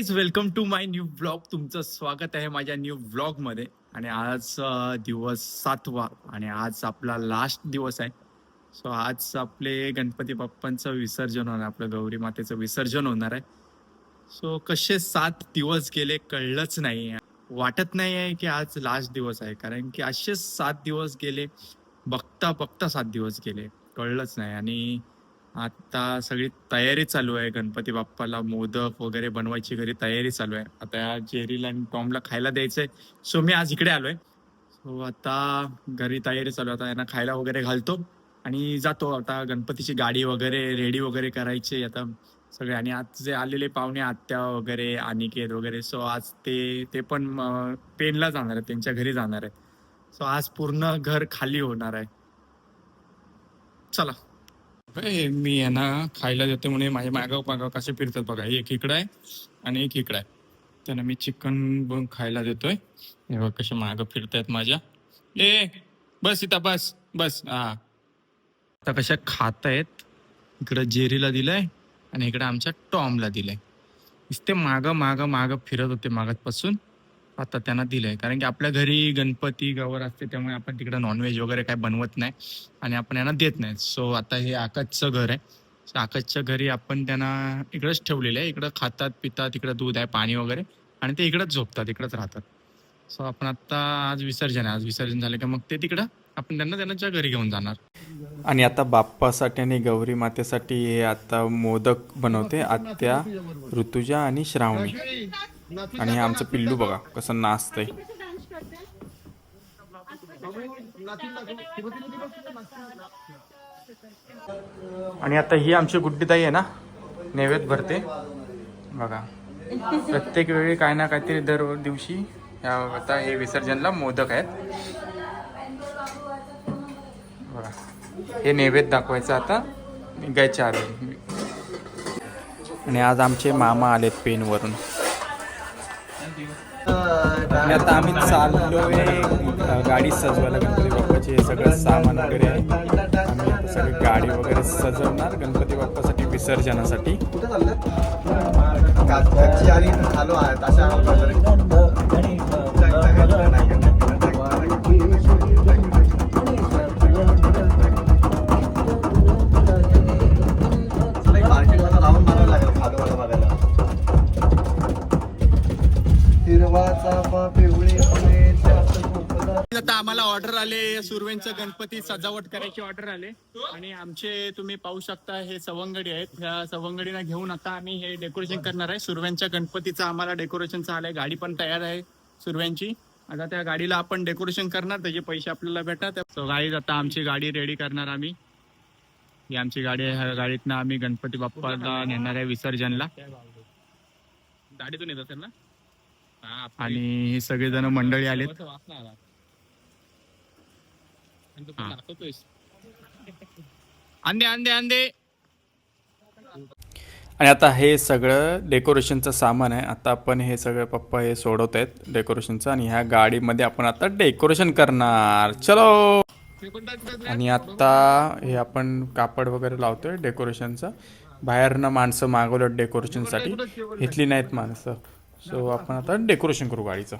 Guys welcome to my new blog तुमचं स्वागत आहे माझ्या न्यू मध्ये. आणि आज दिवस सातवा आणि आज आपला लास्ट दिवस आहे. सो आज आपले गणपती बाप्पांचं विसर्जन होणार आपलं गौरी मातेचं विसर्जन होणार आहे. सो कसे सात दिवस गेले कळलंच नाही. वाटत नाही आहे की आज लास्ट दिवस आहे. कारण की असेच सात दिवस गेले बघता बघता सात दिवस गेले. कळलंच नाही. आणि आता सगळी तयारी चालू आहे. गणपती बाप्पाला मोदक वगैरे बनवायची घरी तयारी चालू आहे. आता या जेरीला आणि टॉमला खायला द्यायचंय. सो मी आज इकडे आलोय. सो आता घरी तयारी चालू आहे. आता यांना खायला वगैरे घालतो आणि जातो. आता गणपतीची गाडी वगैरे रेडी वगैरे करायची आता सगळे आणि आज जे आलेले पाहुणे आत्या वगैरे अनिकेत वगैरे सो आज ते ते पण पेनला जाणार आहेत. त्यांच्या घरी जाणार आहेत. सो आज पूर्ण घर खाली होणार आहे. चला. अरे मी यांना खायला देतो म्हणे माझ्या मागाव मागाव कसे फिरतात बघा. एक इकडं आहे आणि एक इकडं आहे. त्यांना मी चिकन खायला देतोय. हे बघ कसे मागं फिरतायत माझ्या. ए बस इथं बस बस. हा. आता कशा खात आहेत इकडं जेरीला दिलंय आणि इकडे आमच्या टॉमला दिलंय. नुसते मागं मागं मागं फिरत होते मागतपासून आता त्यांना दिलंय. कारण की आपल्या घरी गणपती गवर असते त्यामुळे आपण तिकडं नॉनव्हेज वगैरे काय बनवत नाही आणि आपण यांना देत नाही. सो आता हे आकाशचं घर आहे. आकाशच्या घरी आपण त्यांना इकडंच ठेवलेलं आहे. इकडं खातात पितात इकडं दूध आहे पाणी वगैरे आणि ते इकडंच झोपतात इकडंच राहतात. सो आपण आता आज विसर्जन आहे. आज विसर्जन झालं की मग ते तिकडं आपण त्यांना त्यांच्या घरी घेऊन जाणार. आणि आता बाप्पासाठी आणि गौरी मातेसाठी हे आता मोदक बनवते आत्या ऋतुजा आणि श्रावणी. आणि हे आमचं पिल्लू बघा कसं नाचतंय. आणि आता ही आमची गुड्डीताई आहे ना नैवेद्य भरते. बघा प्रत्येक वेळी काय ना काहीतरी दर दिवशी आता हे विसर्जनला मोदक आहेत. बघा हे नैवेद्य दाखवायचं आता निघायच्या आधी. आणि आज आमचे मामा आलेत पेनवरून. आणि आता आम्ही चाललोय अ, गाडी सजवायला गणपती बाप्पाचे. हे सगळं सामान वगैरे आहे. आम्ही आता सगळी गाडी वगैरे सजवणार गणपती बाप्पासाठी विसर्जनासाठी. आणि आता आम्हाला ऑर्डर आले सुरवेंचं गणपती सजावट करायची ऑर्डर आले. आणि आमचे तुम्ही पाहू शकता हे सवंगडी आहेत. ह्या सवंगडीना घेऊन आता आम्ही हे डेकोरेशन करणार आहे. सुरव्यांच्या गणपतीचं आम्हाला डेकोरेशनचं आलंय गाडी पण तयार आहे सुरव्यांची आता त्या गाडीला आपण डेकोरेशन करणार त्याचे पैसे आपल्याला भेटतात गाडी गाडीत आता आमची गाडी रेडी करणार आम्ही. ही आमची गाडी आहे. ह्या गाडीतनं आम्ही गणपती बाप्पाला नेणार आहे विसर्जनला. गाडीतून येतात त्यांना आणि हे सगळेजण मंडळी आलेत. अंदे अंदे अंदे आणि आता हे सगळं डेकोरेशनचं सामान आहे. आता आपण हे सगळं पप्पा हे सोडवत आहेत डेकोरेशनचं आणि ह्या गाडीमध्ये आपण आता डेकोरेशन करणार. चलो. आणि आता हे आपण कापड वगैरे लावतोय डेकोरेशनचं. बाहेरनं माणसं मागवलं डेकोरेशनसाठी. घेतली नाहीत माणसं. सो आपण आता डेकोरेशन करू गाडीचं.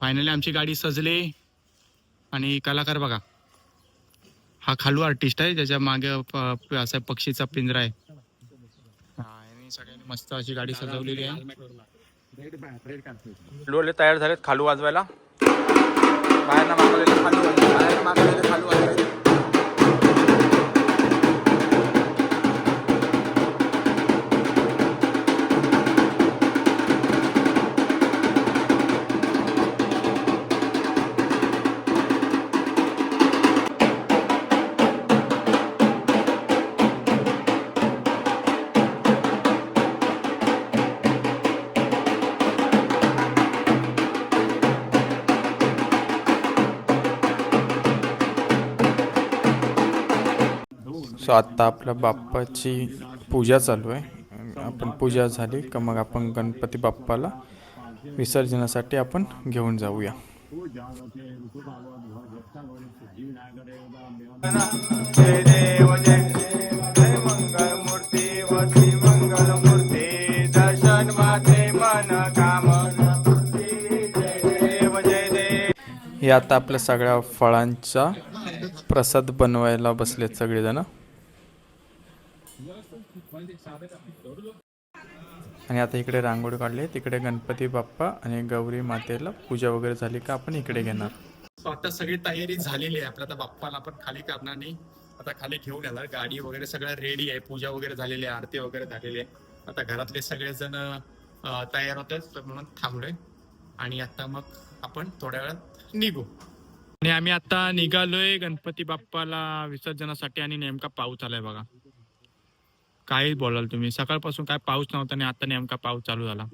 फायनली आमची गाडी सजली आणि कलाकार बघा हा खालू आर्टिस्ट आहे ज्याच्या मागे असा पक्षीचा पिंजरा आहे. हा, आणि सगळ्यांनी मस्त अशी गाडी सजवलेली आहे. लोले तयार झालेत खालू वाजवायला. बाहेरनं मागवलेले खालू बाहेरनं मागवलेले खालू वाजवायला सो आत्ता आपल्या बाप्पाची पूजा चालू आहे. आपण पूजा झाली का मग आपण गणपती बाप्पाला विसर्जनासाठी आपण घेऊन जाऊया. हे आता आपल्या सगळ्या फळांचा प्रसाद बनवायला बसलेत सगळेजण. आणि आता इकडे रांगोळी काढली तिकडे गणपती बाप्पा आणि गौरी मातेला पूजा वगैरे झाली का आपण इकडे घेणार. आता सगळी तयारी झालेली आहे. आपल्या आता बाप्पाला आपण खाली करणार नाही. आता खाली घेऊन येणार. गाडी वगैरे सगळं रेडी आहे. पूजा वगैरे झालेली आहे. आरती वगैरे झालेली आहे. आता घरातले सगळेजण तयार होत आहेत म्हणून थांबलोय. आणि आता मग आपण थोड्या वेळात निघू. आणि आम्ही आता निघालोय गणपती बाप्पाला विसर्जनासाठी आणि नेमका पाऊस आलाय बघा. काय बोलाल तुम्ही? सकाळपासून काय पाऊस नव्हता आणि आता नेमका पाऊस चालू झाला.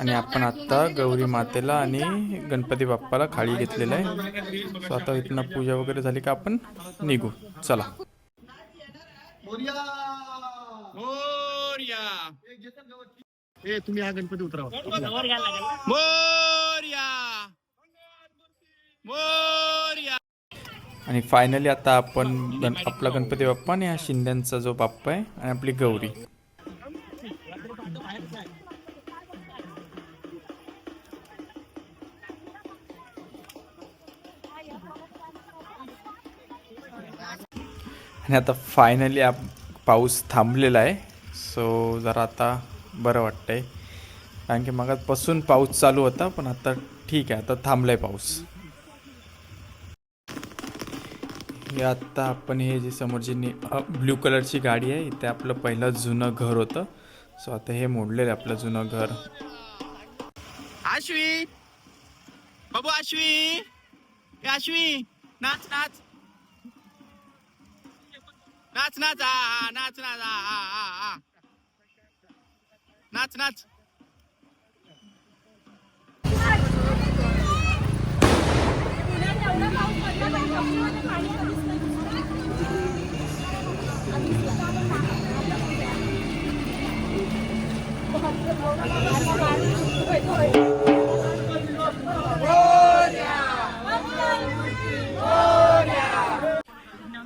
आणि आपण आता गौरी मातेला आणि गणपती बाप्पाला खाली घेतलेलं आहे. सो आता इथनं पूजा वगैरे झाली का आपण निघू. चला. मोर्या! ए तुम्ही हा गणपती उतरावा. आणि फायनली आता आपण गण आपला गणपती बाप्पा आणि हा शिंद्यांचा जो बाप्पा आहे आणि आपली गौरी. आणि आता फायनली आप पाऊस थांबलेला आहे. सो जरा आता बरं वाटतंय. कारण की मगापासून पाऊस चालू होता पण आता ठीक आहे आता थांबलाय पाऊस. हे आत्ता आपण हे जे समोर ब्लू ब्ल्यू कलरची गाडी आहे इथे आपलं पहिलं जुनं घर होतं. सो आता हे मोडलेलं आहे आपलं जुनं घर. आश्वी! बाबू आश्वी! ए आश्वी! नाच नाच! नाच नाच! आ आ, नाच नाच! आ आ, आ, आ. नाच नाच!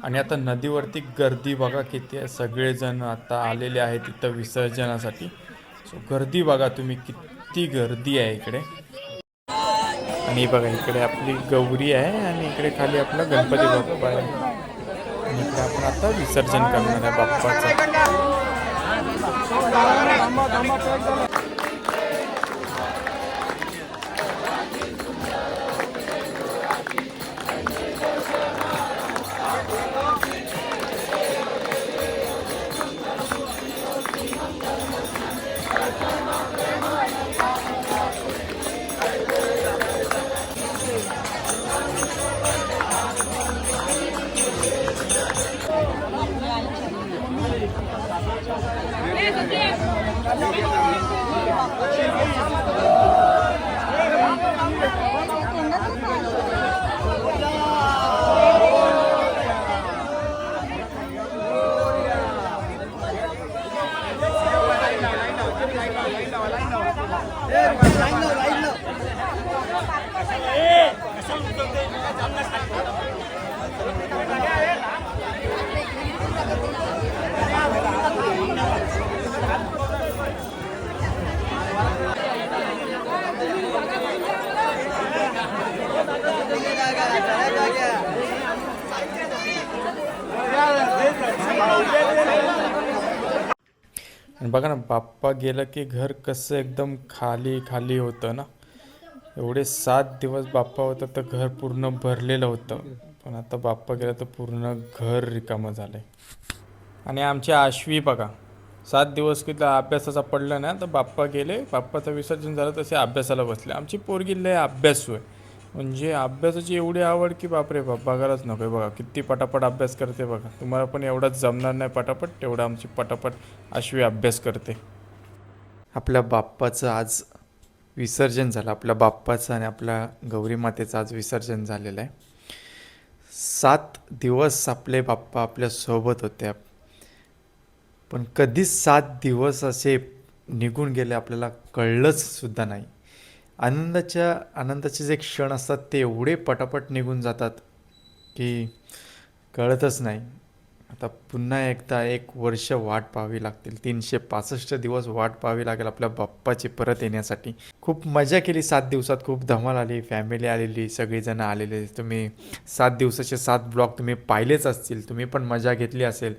आणि आता नदीवरती गर्दी बघा किती आहे. सगळेजण आता आलेले आहेत इथं विसर्जनासाठी. सो गर्दी बघा तुम्ही किती गर्दी आहे इकडे. आणि बघा इकडे आपली गौरी आहे आणि इकडे खाली आपला गणपती बाप्पा आहे. आणि इकडे आपण आता विसर्जन करणार आहे बाप्पाचं. Yeah. आणि बघा ना बाप्पा गेलं की घर कसं एकदम खाली खाली होतं ना. एवढे सात दिवस बाप्पा होता तर घर पूर्ण भरलेलं होतं. पण आता बाप्पा गेला तर पूर्ण घर रिकामं झालंय. आणि आमची आश्वी बघा सात दिवस की अभ्यासाचा पडला ना तर बाप्पा गेले बाप्पाचं विसर्जन झालं तसे अभ्यासाला बसले. आमची पोरगी लय अभ्यासू आहे. म्हणजे अभ्यासाची एवढी आवड की बापरे बाप बघायलाच नको. आहे बघा किती पटापट अभ्यास करते बघा. तुम्हाला पण एवढाच जमणार नाही पटापट तेवढं आमची पटापट अशी अभ्यास करते. आपल्या बाप्पाचं आज विसर्जन झालं. आपल्या बाप्पाचं आणि आपल्या गौरी मातेचं आज विसर्जन झालेलं आहे. सात दिवस आपले बाप्पा आपल्यासोबत होते. पण कधीच सात दिवस असे निघून गेले आपल्याला कळलंच सुद्धा नाही. आनंदाच्या आनंदाचे जे क्षण असतात ते एवढे पटापट निघून जातात की कळतच नाही. आता पुन्हा एकदा एक वर्ष वाट पाहावी लागतील. तीनशे पासष्ट दिवस वाट पाहावी लागेल आपल्या बाप्पाची परत येण्यासाठी. खूप मजा केली सात दिवसात. खूप धमाल आली. फॅमिली आलेली सगळीजणं आलेले. तुम्ही सात दिवसाचे सात ब्लॉग तुम्ही पाहिलेच असतील. तुम्ही पण मजा घेतली असेल.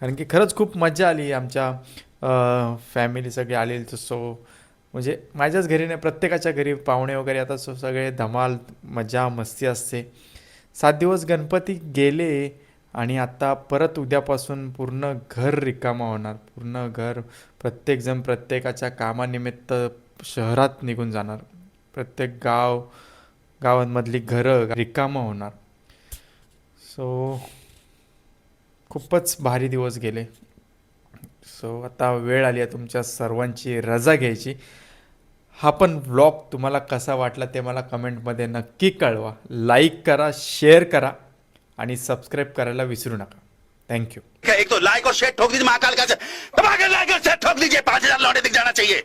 कारण की खरंच खूप मजा आली. आमच्या फॅमिली सगळी आलेली. सो म्हणजे माझ्याच घरी नाही प्रत्येकाच्या घरी पाहुणे वगैरे आता सगळे धमाल मजा मस्ती असते. सात दिवस गणपती गेले आणि आता परत उद्यापासून पूर्ण घर रिकामा होणार. पूर्ण घर प्रत्येकजण प्रत्येकाच्या कामानिमित्त शहरात निघून जाणार. प्रत्येक गाव गावांमधली घरं रिकामं होणार. सो खूपच भारी दिवस गेले. सो आता वेळ आली आहे तुमच्या सर्वांची रजा घ्यायची. हा पण व्लॉग तुम्हाला कसा वाटला ते मला कमेंटमध्ये नक्की कळवा. लाईक करा शेअर करा आणि सबस्क्राईब करायला विसरू नका. थँक्यू एक तो लाइक और शेयर ठोक दीजिए महाकाल का दबा लाइक और शेयर ठोक दीजिए। पांच हजार लौटे दिख जाना चाहिए।